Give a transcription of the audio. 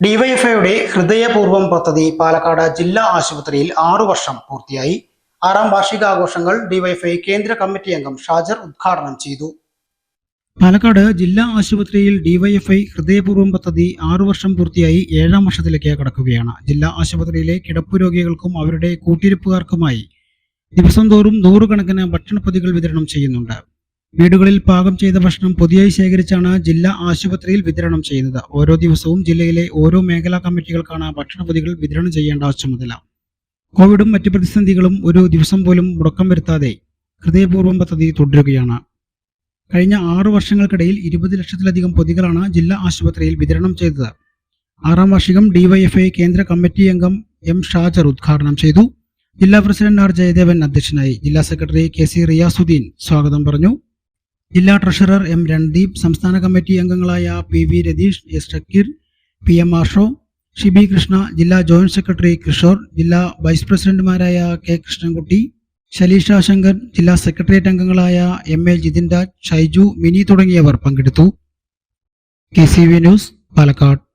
ഡിവൈഎഫ്ഐയുടെ ഹൃദയപൂർവം പദ്ധതി പാലക്കാട് ജില്ലാ ആശുപത്രിയിൽ ആറു വർഷം പൂർത്തിയായി. ആറാം വാർഷികാഘോഷങ്ങൾ ഡിവൈഎഫ്ഐ കേന്ദ്ര കമ്മിറ്റി അംഗം ഷാജർ ഉദ്ഘാടനം ചെയ്തു. പാലക്കാട് ജില്ലാ ആശുപത്രിയിൽ ഡിവൈഎഫ്ഐ ഹൃദയപൂർവം പദ്ധതി ആറു വർഷം പൂർത്തിയായി ഏഴാം വർഷത്തിലേക്ക് കടക്കുകയാണ്. ജില്ലാ ആശുപത്രിയിലെ കിടപ്പ് രോഗികൾക്കും അവരുടെ കൂട്ടിരിപ്പുകാർക്കുമായി ദിവസം തോറും നൂറുകണക്കിന് ഭക്ഷണപ്പൊതികൾ വിതരണം ചെയ്യുന്നുണ്ട്. വീടുകളിൽ പാകം ചെയ്ത ഭക്ഷണം പൊതിയായി ശേഖരിച്ചാണ് ജില്ലാ ആശുപത്രിയിൽ വിതരണം ചെയ്യുന്നത് ഓരോ ദിവസവും ജില്ലയിലെ ഓരോ മേഖലാ കമ്മിറ്റികൾക്കാണ് ഭക്ഷണപൊതികൾ വിതരണം ചെയ്യേണ്ട ചുമതല കോവിഡും മറ്റ് പ്രതിസന്ധികളും ഒരു ദിവസം പോലും മുടക്കം വരുത്താതെ ഹൃദയപൂർവം പദ്ധതി തുടരുകയാണ്. കഴിഞ്ഞ ആറു വർഷങ്ങൾക്കിടയിൽ ഇരുപത് ലക്ഷത്തിലധികം പൊതികളാണ് ജില്ലാ ആശുപത്രിയിൽ വിതരണം ചെയ്തത്. ആറാം വാർഷികം ഡിവൈഎഫ്ഐ കേന്ദ്ര കമ്മിറ്റി അംഗം എം ഷാജർ ഉദ്ഘാടനം ചെയ്തു. ജില്ലാ പ്രസിഡന്റ് ആർ ജയദേവൻ അധ്യക്ഷനായി. ജില്ലാ സെക്രട്ടറി കെ സി റിയാസുദ്ദീൻ സ്വാഗതം പറഞ്ഞു. ജില്ലാ ട്രഷറർ എം രൺദീപ് സംസ്ഥാന കമ്മിറ്റി അംഗങ്ങളായ P V Ratheesh S Shakeer P M Asho Shibi Krishna ജില്ലാ ജോയിന്റ് സെക്രട്ടറി കിഷോർ ജില്ലാ വൈസ് പ്രസിഡന്റുമാരായ കെ കൃഷ്ണൻകുട്ടി ശലീഷ ശങ്കർ ജില്ലാ സെക്രട്ടേറിയറ്റ് അംഗങ്ങളായ എം എ ജിതിൻ രാജ് ഷൈജു മിനി തുടങ്ങിയവർ പങ്കെടുത്തു. K C V news Palakkad.